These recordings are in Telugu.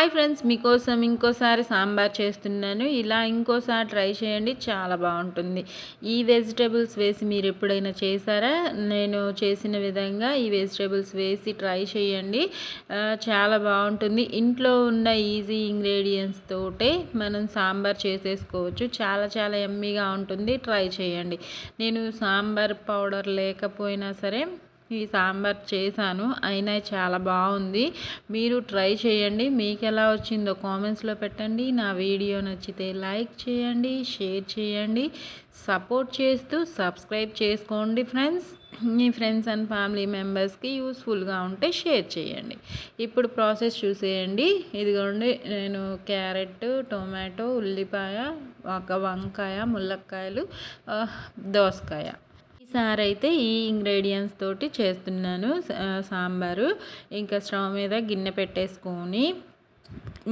హాయ్ ఫ్రెండ్స్ మీకోసం ఇంకోసారి సాంబార్ చేస్తున్నాను. ఇలా ఇంకోసారి ట్రై చేయండి చాలా బాగుంటుంది. ఈ వెజిటేబుల్స్ వేసి మీరు ఎప్పుడైనా చేశారా? నేను చేసిన విధంగా ఈ వెజిటేబుల్స్ వేసి ట్రై చేయండి. చాలా బాగుంటుంది. ఇంట్లో ఉన్న ఈజీ ఇంగ్రీడియంట్స్ తోటే మనం సాంబార్ చేసేసుకోవచ్చు. చాలా చాలా ఎమ్మీగా ఉంటుంది. ట్రై చేయండి. నేను సాంబార్ పౌడర్ లేకపోయినా సరే ఈ సాంబార్ చేశాను. అయినా చాలా బాగుంది. మీరు ట్రై చేయండి. మీకు ఎలా వచ్చిందో కామెంట్స్లో పెట్టండి. నా వీడియో నచ్చితే లైక్ చేయండి షేర్ చేయండి సపోర్ట్ చేస్తూ సబ్స్క్రైబ్ చేసుకోండి ఫ్రెండ్స్. మీ ఫ్రెండ్స్ అండ్ ఫ్యామిలీ మెంబర్స్కి యూస్ఫుల్గా ఉంటే షేర్ చేయండి. ఇప్పుడు ప్రాసెస్ చూసేయండి. ఇదిగోండి నేను క్యారెట్ టొమాటో ఉల్లిపాయ ఒక వంకాయ ముల్లక్కాయలు దోసకాయ. సార్ అయితే ఈ ఇంగ్రీడియంట్స్ తోటి చేస్తున్నాను సాంబారు. ఇంకా స్టవ్ మీద గిన్నె పెట్టేసుకొని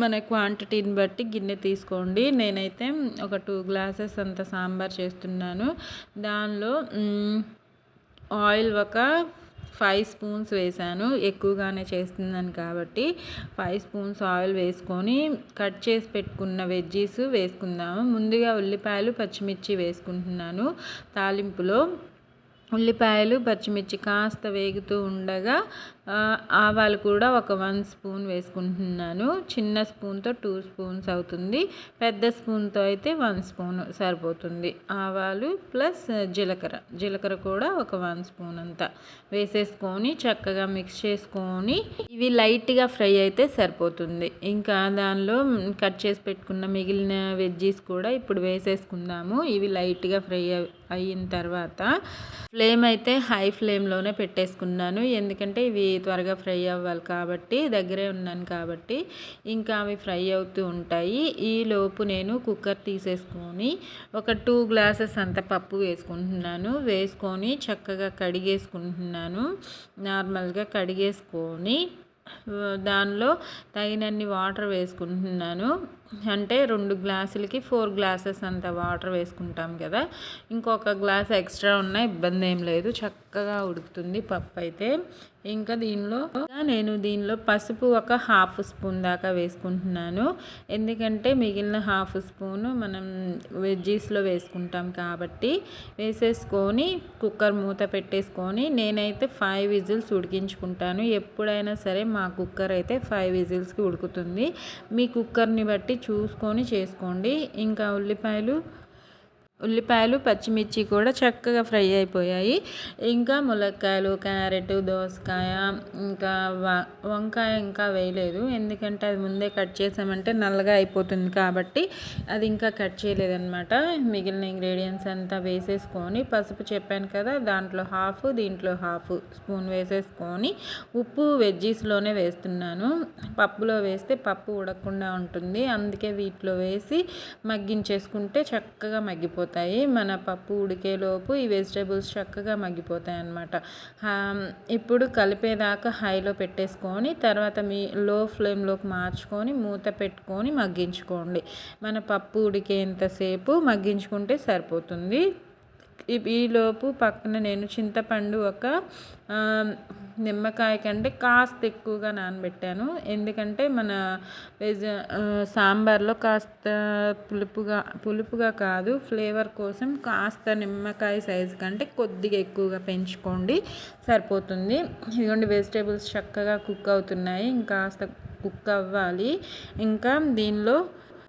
మన క్వాంటిటీని బట్టి గిన్నె తీసుకోండి. నేనైతే ఒక టూ గ్లాసెస్ అంత సాంబార్ చేస్తున్నాను. దానిలో ఆయిల్ ఒక ఫైవ్ స్పూన్స్ వేసాను ఎక్కువగానే చేస్తున్నాను కాబట్టి ఫైవ్ స్పూన్స్ ఆయిల్ వేసుకొని కట్ చేసి పెట్టుకున్న వెజ్జీస్ వేసుకుందాము. ముందుగా ఉల్లిపాయలు పచ్చిమిర్చి వేసుకుంటున్నాను తాలింపులో. ఉల్లిపాయలు పచ్చిమిర్చి కాస్త వేగుతూ ఉండగా ఆవాలు కూడా ఒక వన్ స్పూన్ వేసుకుంటున్నాను. చిన్న స్పూన్తో టూ స్పూన్స్ అవుతుంది. పెద్ద స్పూన్తో అయితే వన్ స్పూన్ సరిపోతుంది. ఆవాలు ప్లస్ జీలకర్ర. జీలకర్ర కూడా ఒక వన్ స్పూన్ అంతా వేసేసుకొని చక్కగా మిక్స్ చేసుకొని ఇవి లైట్గా ఫ్రై అయితే సరిపోతుంది. ఇంకా దానిలో కట్ చేసి పెట్టుకున్న మిగిలిన వెజ్జీస్ కూడా ఇప్పుడు వేసేసుకుందాము. ఇవి లైట్గా ఫ్రై అయిన తర్వాత ఫ్లేమ్ అయితే హై ఫ్లేమ్లోనే పెట్టేసుకున్నాను. ఎందుకంటే ఇవి త్వరగా ఫ్రై అవ్వాలి కాబట్టి దగ్గరే ఉన్నాను కాబట్టి ఇంకా అవి ఫ్రై అవుతూ ఉంటాయి. ఈ లోపు నేను కుక్కర్ తీసేసుకొని ఒక టూ గ్లాసెస్ అంత పప్పు వేసుకుంటున్నాను. వేసుకొని చక్కగా కడిగేసుకుంటున్నాను. నార్మల్గా కడిగేసుకొని దానిలో తగినన్ని వాటర్ వేసుకుంటున్నాను. అంటే రెండు గ్లాసులకి ఫోర్ గ్లాసెస్ అంత వాటర్ వేసుకుంటాం కదా. ఇంకొక గ్లాస్ ఎక్స్ట్రా ఉన్న ఇబ్బంది ఏం లేదు. చక్కగా ఉడుకుతుంది పప్పు అయితే. ఇంకా దీనిలో నేను దీనిలో పసుపు ఒక హాఫ్ స్పూన్ దాకా వేసుకుంటున్నాను. ఎందుకంటే మిగిలిన హాఫ్ స్పూన్ మనం వెజ్జీస్లో వేసుకుంటాం కాబట్టి వేసేసుకొని కుక్కర్ మూత పెట్టేసుకొని నేనైతే ఫైవ్ విజిల్స్ ఉడికించుకుంటాను. ఎప్పుడైనా సరే మా కుక్కర్ అయితే ఫైవ్ విజిల్స్కి ఉడుకుతుంది. మీ కుక్కర్ని బట్టి చూసుకొని చేసుకోండి. ఇంకా ఉల్లిపాయలు ఉల్లిపాయలు పచ్చిమిర్చి కూడా చక్కగా ఫ్రై అయిపోయాయి. ఇంకా ములక్కాయలు క్యారెట్ దోసకాయ ఇంకా వంకాయ ఇంకా వేయలేదు. ఎందుకంటే అది ముందే కట్ చేసామంటే నల్లగా అయిపోతుంది కాబట్టి అది ఇంకా కట్ చేయలేదన్నమాట. మిగిలిన ఇంగ్రీడియంట్స్ అంతా వేసేసుకొని పసుపు చెప్పాను కదా దాంట్లో హాఫ్ దీంట్లో హాఫ్ స్పూన్ వేసేసుకొని ఉప్పు వెజ్జీస్లోనే వేస్తున్నాను. పప్పులో వేస్తే పప్పు ఉడకకుండా ఉంటుంది. అందుకే వీటిలో వేసి మగ్గించేసుకుంటే చక్కగా మగ్గిపోతుంది మగ్గిపోతాయి. మన పప్పు ఉడికేలోపు ఈ వెజిటేబుల్స్ చక్కగా మగ్గిపోతాయి అన్నమాట. ఇప్పుడు కలిపేదాకా హైలో పెట్టేసుకొని తర్వాత మీ లో ఫ్లేమ్లోకి మార్చుకొని మూత పెట్టుకొని మగ్గించుకోండి. మన పప్పు ఉడికేంతసేపు మగ్గించుకుంటే సరిపోతుంది. ఈలోపు పక్కన నేను చింతపండు ఒక నిమ్మకాయ కంటే కాస్త ఎక్కువగా నానబెట్టాను. ఎందుకంటే మన వెజ్ సాంబార్లో కాస్త పులుపుగా పులుపుగా కాదు ఫ్లేవర్ కోసం కాస్త నిమ్మకాయ సైజు కంటే కొద్దిగా ఎక్కువగా పెంచుకోండి. సరిపోతుంది. ఇదిగోండి వెజిటేబుల్స్ చక్కగా కుక్ అవుతున్నాయి. ఇంకాస్త కుక్ అవ్వాలి. ఇంకా దీనిలో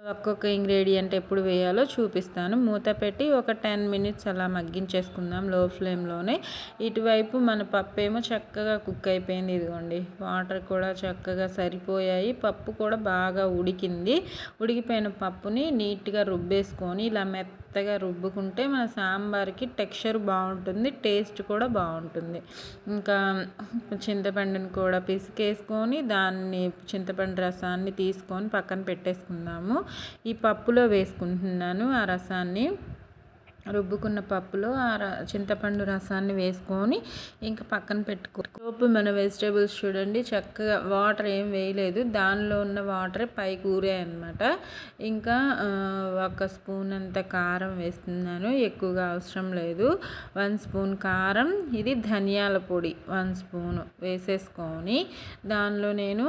ఒక్కొక్క ఇంగ్రీడియంట్ ఎప్పుడు వేయాలో చూపిస్తాను. మూత పెట్టి ఒక టెన్ మినిట్స్ అలా మగ్గించేసుకుందాం లో ఫ్లేమ్లోనే. ఇటువైపు మన పప్పు ఏమో చక్కగా కుక్ అయిపోయింది ఇదిగోండి. వాటర్ కూడా చక్కగా సరిపోయాయి. పప్పు కూడా బాగా ఉడికింది. ఉడికిపోయిన పప్పుని నీట్గా రుబ్బేసుకొని ఇలా మెత్త మెత్తగా రుబ్బుకుంటే మన సాంబార్కి టెక్స్చర్ బాగుంటుంది టేస్ట్ కూడా బాగుంటుంది. ఇంకా చింతపండుని కూడా పిసికేసుకొని దాన్ని చింతపండు రసాన్ని తీసుకొని పక్కన పెట్టేసుకుందాము. ఈ పప్పులో వేసుకుంటున్నాను ఆ రసాన్ని. రుబ్బుకున్న పప్పులో ఆ ర చింతపండు రసాన్ని వేసుకొని ఇంకా పక్కన పెట్టుకో లోపు మన వెజిటేబుల్స్ చూడండి చక్కగా వాటర్ ఏం వేయలేదు. దానిలో ఉన్న వాటరే పై కూరాయి అనమాట ఇంకా ఒక స్పూన్ అంత కారం వేస్తున్నాను. ఎక్కువగా అవసరం లేదు. వన్ స్పూన్ కారం ఇది ధనియాల పొడి వన్ స్పూన్ వేసేసుకొని దానిలో నేను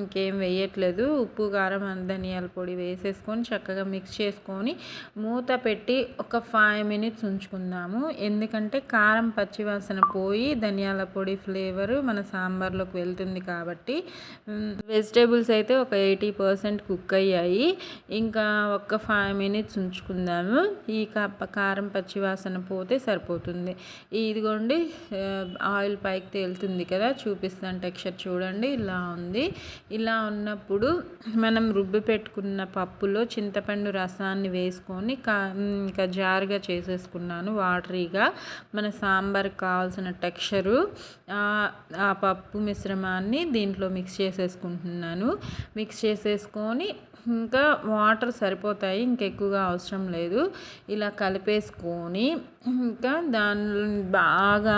ఇంకేం వేయట్లేదు. ఉప్పు కారం ధనియాల పొడి వేసేసుకొని చక్కగా మిక్స్ చేసుకొని మూత పెట్టి ఒక ఫైవ్ మినిట్స్ ఉంచుకుందాము. ఎందుకంటే కారం పచ్చివాసన పోయి ధనియాల పొడి ఫ్లేవర్ మన సాంబార్లోకి వెళ్తుంది కాబట్టి వెజిటేబుల్స్ అయితే ఒక ఎయిటీ పర్సెంట్ కుక్ అయ్యాయి. ఇంకా ఒక ఫైవ్ మినిట్స్ ఉంచుకుందాము. ఈ కారం పచ్చివాసన పోతే సరిపోతుంది. ఇదిగోండి ఆయిల్ పైకి తేలుతుంది కదా చూపిస్తాను టెక్స్చర్ చూడండి ఇలా ఉంది. ఇలా ఉన్నప్పుడు మనం రుబ్బి పెట్టుకున్న పప్పులో చింతపండు రసాన్ని వేసుకొని కా ఇంకా జారుగా చేసేసుకున్నాను వాటరీగా. మన సాంబార్కి కావాల్సిన టెక్స్చరు ఆ పప్పు మిశ్రమాన్ని దీంట్లో మిక్స్ చేసేసుకుంటున్నాను. మిక్స్ చేసేసుకొని ఇంకా వాటర్ సరిపోతాయి ఇంకెక్కువగా అవసరం లేదు. ఇలా కలిపేసుకొని ఇంకా దాని బాగా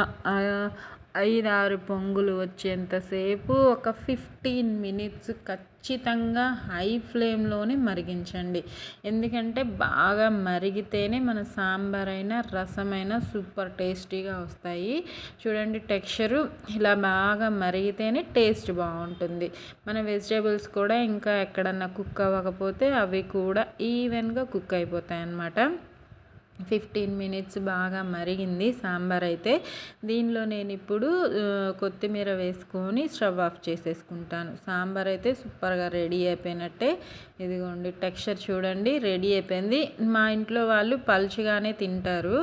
ఐదారు పొంగులు వచ్చేంతసేపు ఒక ఫిఫ్టీన్ మినిట్స్ ఖచ్చితంగా హై ఫ్లేమ్లోనే మరిగించండి. ఎందుకంటే బాగా మరిగితేనే మన సాంబార్ అయినా రసమైనా సూపర్ టేస్టీగా వస్తాయి. చూడండి టెక్స్చరు ఇలా బాగా మరిగితేనే టేస్ట్ బాగుంటుంది. మన వెజిటేబుల్స్ కూడా ఇంకా ఎక్కడన్నా కుక్ అవ్వకపోతే అవి కూడా ఈవెన్గా కుక్ అయిపోతాయి అన్నమాట ఫిఫ్టీన్ మినిట్స్ బాగా మరిగింది సాంబార్ అయితే. దీనిలో నేను ఇప్పుడు కొత్తిమీర వేసుకొని స్టవ్ ఆఫ్ చేసేసుకుంటాను. సాంబార్ అయితే సూపర్గా రెడీ అయిపోయినట్టే. ఇదిగోండి టెక్స్చర్ చూడండి రెడీ అయిపోయింది. మా ఇంట్లో వాళ్ళు పలుచగానే తింటారు.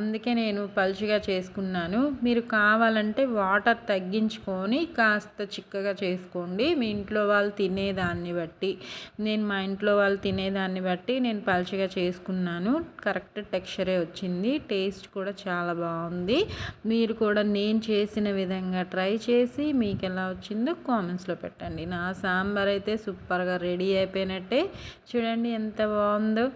అందుకే నేను పలుచగా చేసుకున్నాను. మీరు కావాలంటే వాటర్ తగ్గించుకొని కాస్త చిక్కగా చేసుకోండి. మీ ఇంట్లో వాళ్ళు తినేదాన్ని బట్టి. నేను మా ఇంట్లో వాళ్ళు తినేదాన్ని బట్టి నేను పలుచగా చేసుకున్నాను. కరెక్ట్ టెక్స్చరే వచ్చింది. టేస్ట్ కూడా చాలా బాగుంది. మీరు కూడా నేను చేసిన విధంగా ట్రై చేసి మీకు ఎలా వచ్చిందో కామెంట్స్లో పెట్టండి. నా సాంబార్ అయితే సూపర్గా రెడీ అయిపోయినట్టే. చూడండి ఎంత బాగుందో.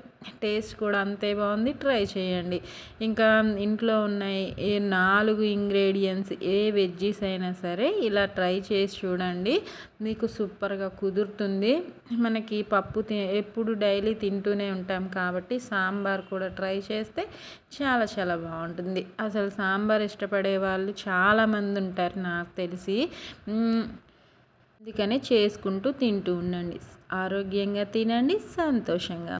టేస్ట్ కూడా అంతే బాగుంది. ట్రై చేయండి. ఇంకా ఇంట్లో ఉన్నాయి ఏ నాలుగు ఇంగ్రీడియంట్స్ ఏ వెజ్జీస్ అయినా సరే ఇలా ట్రై చేసి చూడండి. మీకు సూపర్గా కుదురుతుంది. మనకి పప్పు ఎప్పుడు డైలీ తింటూనే ఉంటాం కాబట్టి సాంబార్ కూడా ట్రై చేస్తే చాలా చాలా బాగుంటుంది. అసలు సాంబార్ ఇష్టపడే వాళ్ళు చాలామంది ఉంటారు నాకు తెలిసి. అందుకనే చేసుకుంటూ తింటూ ఉండండి. ఆరోగ్యంగా తినండి సంతోషంగా